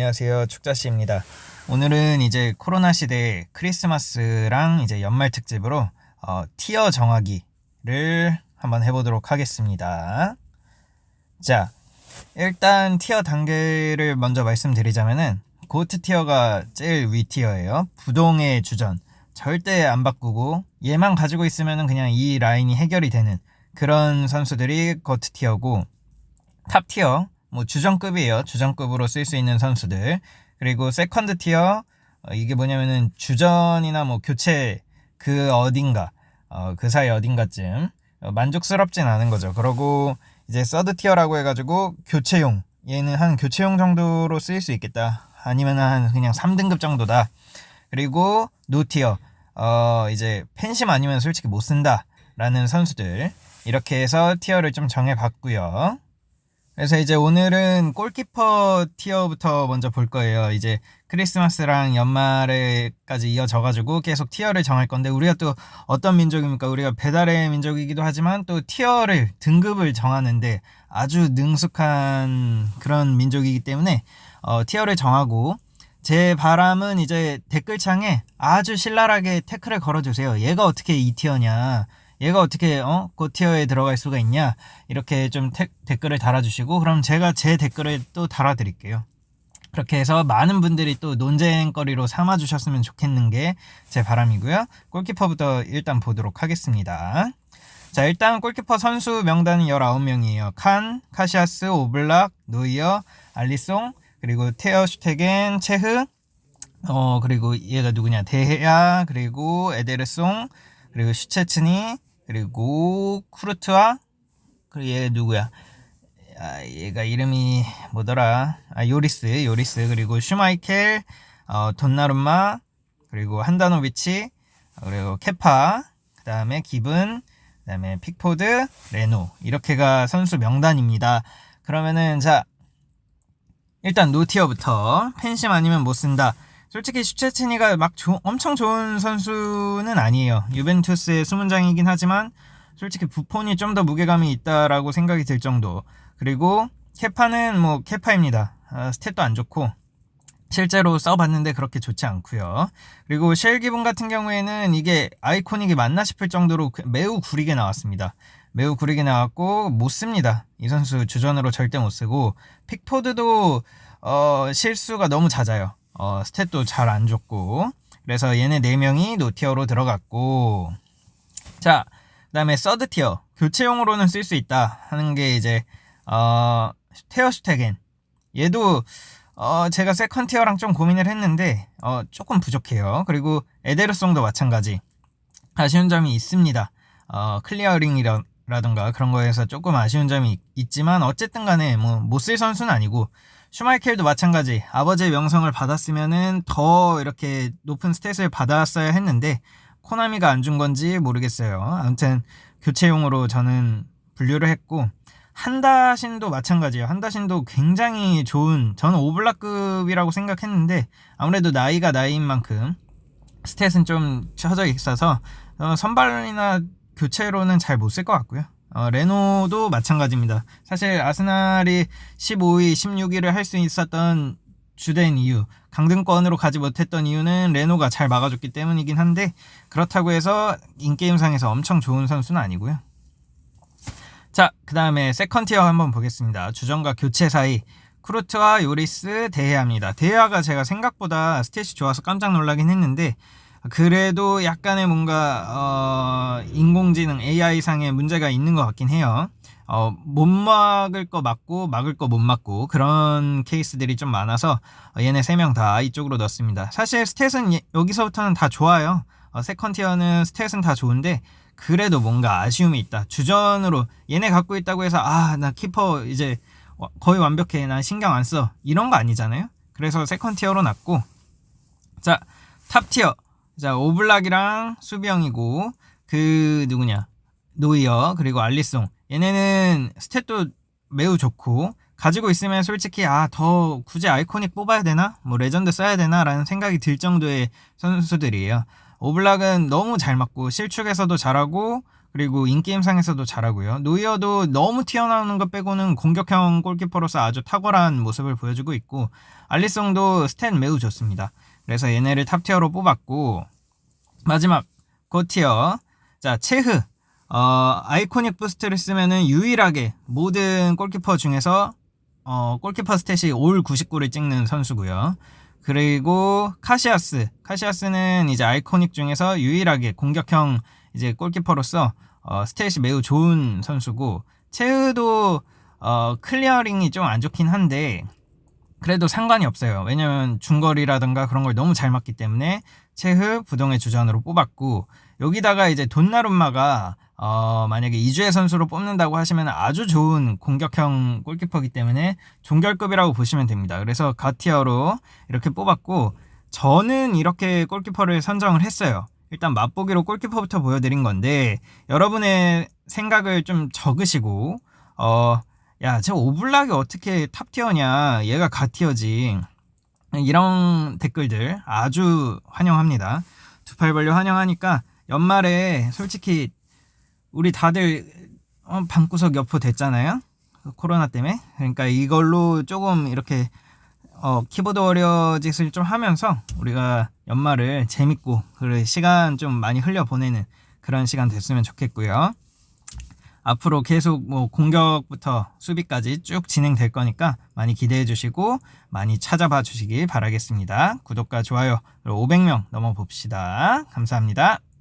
안녕하세요. 축자씨입니다. 오늘은 이제 코로나 시대 크리스마스랑 이제 연말 특집으로 어, 티어 정하기를 한번 해보도록 하겠습니다. 자, 일단 티어 단계를 먼저 말씀드리자면은 고트 티어가 제일 위 티어예요. 부동의 주전. 절대 안 바꾸고 얘만 가지고 있으면은 그냥 이 라인이 해결이 되는 그런 선수들이 고트 티어고 탑 티어 뭐 주전급이에요. 주전급으로 쓸 수 있는 선수들. 그리고 세컨드 티어 어, 이게 뭐냐면은 주전이나 뭐 교체 그 어딘가 어, 그 사이 어딘가쯤 어, 만족스럽진 않은 거죠. 그러고 이제 서드 티어라고 해가지고 교체용 얘는 한 교체용 정도로 쓰일 수 있겠다. 아니면 한 그냥 3등급 정도다. 그리고 노 티어 어 이제 팬심 아니면 솔직히 못 쓴다라는 선수들 이렇게 해서 티어를 좀 정해봤고요. 그래서 이제 오늘은 골키퍼 티어부터 먼저 볼 거예요. 이제 크리스마스랑 연말에까지 이어져가지고 계속 티어를 정할 건데 우리가 또 어떤 민족입니까? 우리가 배달의 민족이기도 하지만 또 티어를 등급을 정하는데 아주 능숙한 그런 민족이기 때문에 어, 티어를 정하고 제 바람은 이제 댓글창에 아주 신랄하게 태클을 걸어주세요. 얘가 어떻게 이 티어냐? 얘가 어떻게 어 고티어에 들어갈 수가 있냐 이렇게 좀 태, 댓글을 달아주시고 그럼 제가 제 댓글을 또 달아드릴게요. 그렇게 해서 많은 분들이 또 논쟁거리로 삼아주셨으면 좋겠는 게 제 바람이고요. 골키퍼부터 일단 보도록 하겠습니다. 자 일단 골키퍼 선수 명단은 19명이에요. 칸, 카시아스, 오블락, 노이어, 알리송, 그리고 테어 슈테겐, 체흐, 어 그리고 얘가 누구냐 데헤야, 그리고 에데르송, 그리고 슈체츠니, 그리고 쿠르트와 그리고 얘 누구야? 아, 얘가 이름이 뭐더라? 아, 요리스, 요리스 그리고 슈마이켈, 어, 돈나룸마 그리고 한다노비치 그리고 케파 그 다음에 기븐 그 다음에 픽포드, 레노 이렇게가 선수 명단입니다. 그러면은 자 일단 노티어부터 펜심 아니면 못 쓴다. 솔직히 슈체치니가 막 조, 엄청 좋은 선수는 아니에요. 유벤투스의 수문장이긴 하지만 솔직히 부폰이 좀 더 무게감이 있다라고 생각이 들 정도. 그리고 케파는 뭐 케파입니다. 아, 스탯도 안 좋고 실제로 써봤는데 그렇게 좋지 않고요. 그리고 쉘 기분 같은 경우에는 이게 아이코닉이 맞나 싶을 정도로 그 매우 구리게 나왔습니다. 매우 구리게 나왔고 못 씁니다. 이 선수 주전으로 절대 못 쓰고 픽포드도 어, 실수가 너무 잦아요. 어, 스탯도 잘안 좋고. 그래서 얘네 4명이 노티어로 들어갔고. 자 그다음에 서드 티어. 교체용으로는 쓸 수 있다 하는 게 이제 어, 테어 슈테겐 얘도 어, 제가 세컨 티어랑 좀 고민을 했는데 어, 조금 부족해요. 그리고 에데르송도 마찬가지. 아쉬운 점이 있습니다. 어, 클리어링이라던가 그런 거에서 조금 아쉬운 점이 있지만 어쨌든 간에 뭐 못 쓸 선수는 아니고 슈마이켈도 마찬가지 아버지의 명성을 받았으면은 더 이렇게 높은 스탯을 받았어야 했는데 코나미가 안 준 건지 모르겠어요. 아무튼 교체용으로 저는 분류를 했고 한다신도 마찬가지예요. 한다신도 굉장히 좋은 저는 오블락급이라고 생각했는데 아무래도 나이가 나이인 만큼 스탯은 좀 쳐져 있어서 어, 선발이나 교체로는 잘 못 쓸 것 같고요. 어, 레노도 마찬가지입니다. 사실 아스날이 15위, 16위를 할 수 있었던 주된 이유, 강등권으로 가지 못했던 이유는 레노가 잘 막아줬기 때문이긴 한데 그렇다고 해서 인게임상에서 엄청 좋은 선수는 아니고요. 자, 그 다음에 세컨티어 한번 보겠습니다. 주전과 교체 사이 크루트와 요리스 대해합니다. 대해아가 제가 생각보다 스탯이 좋아서 깜짝 놀라긴 했는데 그래도 약간의 뭔가 어, 인공지능 AI 상의 문제가 있는 것 같긴 해요. 어, 못 막을 거 맞고 막을 거 못 맞고 그런 케이스들이 좀 많아서 얘네 세 명 다 이쪽으로 넣습니다. 사실 스탯은 예, 여기서부터는 다 좋아요. 어, 세컨티어는 스탯은 다 좋은데 그래도 뭔가 아쉬움이 있다. 주전으로 얘네 갖고 있다고 해서 아 나 키퍼 이제 거의 완벽해 난 신경 안 써 이런 거 아니잖아요. 그래서 세컨티어로 놨고 자 탑티어 자, 오블락이랑 수비형이고, 그, 누구냐. 노이어, 그리고 알리송. 얘네는 스탯도 매우 좋고, 가지고 있으면 솔직히, 아, 더 굳이 아이코닉 뽑아야 되나? 뭐, 레전드 써야 되나? 라는 생각이 들 정도의 선수들이에요. 오블락은 너무 잘 맞고, 실축에서도 잘하고, 그리고 인게임상에서도 잘하고요. 노이어도 너무 튀어나오는 것 빼고는 공격형 골키퍼로서 아주 탁월한 모습을 보여주고 있고 알리송도 스탯 매우 좋습니다. 그래서 얘네를 탑티어로 뽑았고 마지막 고티어. 자 체흐. 어, 아이코닉 부스트를 쓰면은 유일하게 모든 골키퍼 중에서 어, 골키퍼 스탯이 올 99를 찍는 선수고요. 그리고 카시아스. 카시아스는 이제 아이코닉 중에서 유일하게 공격형 이제 골키퍼로서 어, 스탯이 매우 좋은 선수고 체흐도 어, 클리어링이 좀 안 좋긴 한데 그래도 상관이 없어요. 왜냐면 중거리라든가 그런 걸 너무 잘 맞기 때문에 체흐 부동의 주전으로 뽑았고 여기다가 이제 돈나룸마가 어, 만약에 이주의 선수로 뽑는다고 하시면 아주 좋은 공격형 골키퍼이기 때문에 종결급이라고 보시면 됩니다. 그래서 가티어로 이렇게 뽑았고 저는 이렇게 골키퍼를 선정을 했어요. 일단 맛보기로 골키퍼부터 보여드린 건데 여러분의 생각을 좀 적으시고 어, 야, 저 오블락이 어떻게 탑티어냐? 얘가 가티어지. 이런 댓글들 아주 환영합니다. 두팔 벌려 환영하니까 연말에 솔직히 우리 다들 어, 방구석 여포 됐잖아요. 코로나 때문에. 그러니까 이걸로 조금 이렇게 어, 키보드 워리어 짓을 좀 하면서 우리가 연말을 재밌고 그 시간 좀 많이 흘려 보내는 그런 시간 됐으면 좋겠고요. 앞으로 계속 뭐 공격부터 수비까지 쭉 진행될 거니까 많이 기대해 주시고 많이 찾아봐 주시기 바라겠습니다. 구독과 좋아요 500명 넘어 봅시다. 감사합니다.